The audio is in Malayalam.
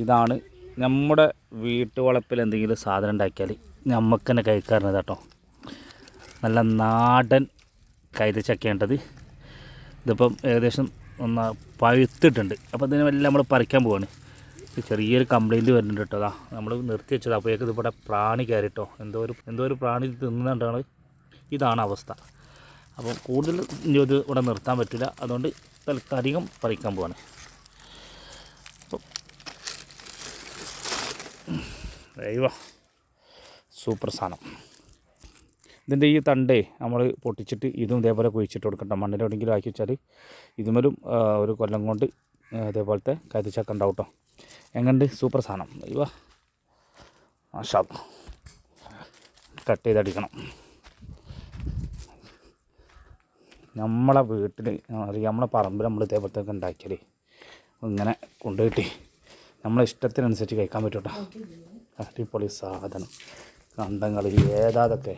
ഇതാണ് നമ്മുടെ വീട്ടുവളപ്പിൽ എന്തെങ്കിലും സാധനം ഉണ്ടാക്കിയാൽ നമുക്ക് തന്നെ കഴിക്കാറുണ്ട് കേട്ടോ. നല്ല നാടൻ കൈതച്ചക്കേണ്ടത് ഇതിപ്പം ഏകദേശം ഒന്ന് പഴുത്തിട്ടുണ്ട്. അപ്പോൾ ഇതിനെ വല്ല നമ്മൾ പറിക്കാൻ പോവാണ്. ചെറിയൊരു കംപ്ലൈന്റ് വരുന്നുണ്ട് കേട്ടോ. അതാ നമ്മൾ നിർത്തി വെച്ചത്. അപ്പോഴേക്കും ഇതിവിടെ പ്രാണി കയറിട്ടോ എന്തോ ഒരു എന്തോ ഒരു പ്രാണി തിന്നുന്നുണ്ടാണ് ഇതാണ് അവസ്ഥ. അപ്പം കൂടുതൽ ഇത് ഇവിടെ നിർത്താൻ പറ്റില്ല. അതുകൊണ്ട് തൽക്കാലികം പറിക്കാൻ പോവാണ്. ദൈവ സൂപ്പർ സാധനം. ഇതിന്റെ ഈ തണ്ടേ നമ്മൾ പൊട്ടിച്ചിട്ട് ഇതും ഇതേപോലെ കുഴിച്ചിട്ട് കൊടുക്കണ്ട. മണ്ണിലെവിടെയെങ്കിലും ആക്കി വെച്ചാൽ ഇതുമലും ഒരു കൊല്ലം കൊണ്ട് ഇതേപോലത്തെ കരുച്ചക്ക ഉണ്ടാവും കേട്ടോ എങ്ങനെയുണ്ട്? സൂപ്പർ സാധനം. ദൈവ മാഷാ കട്ട് ചെയ്തടിക്കണം. നമ്മളെ വീട്ടിൽ അറിയാം നമ്മളെ പറമ്പിൽ നമ്മൾ ഇതേപോലത്തെ ഒക്കെ ഉണ്ടാക്കിയാൽ ഇങ്ങനെ കൊണ്ടുപോയിട്ട് നമ്മളെ ഇഷ്ടത്തിനനുസരിച്ച് കഴിക്കാൻ പറ്റൂട്ടോ അടിപൊളി സാധനം. കണ്ടങ്ങൾ ഏതാതൊക്കെ.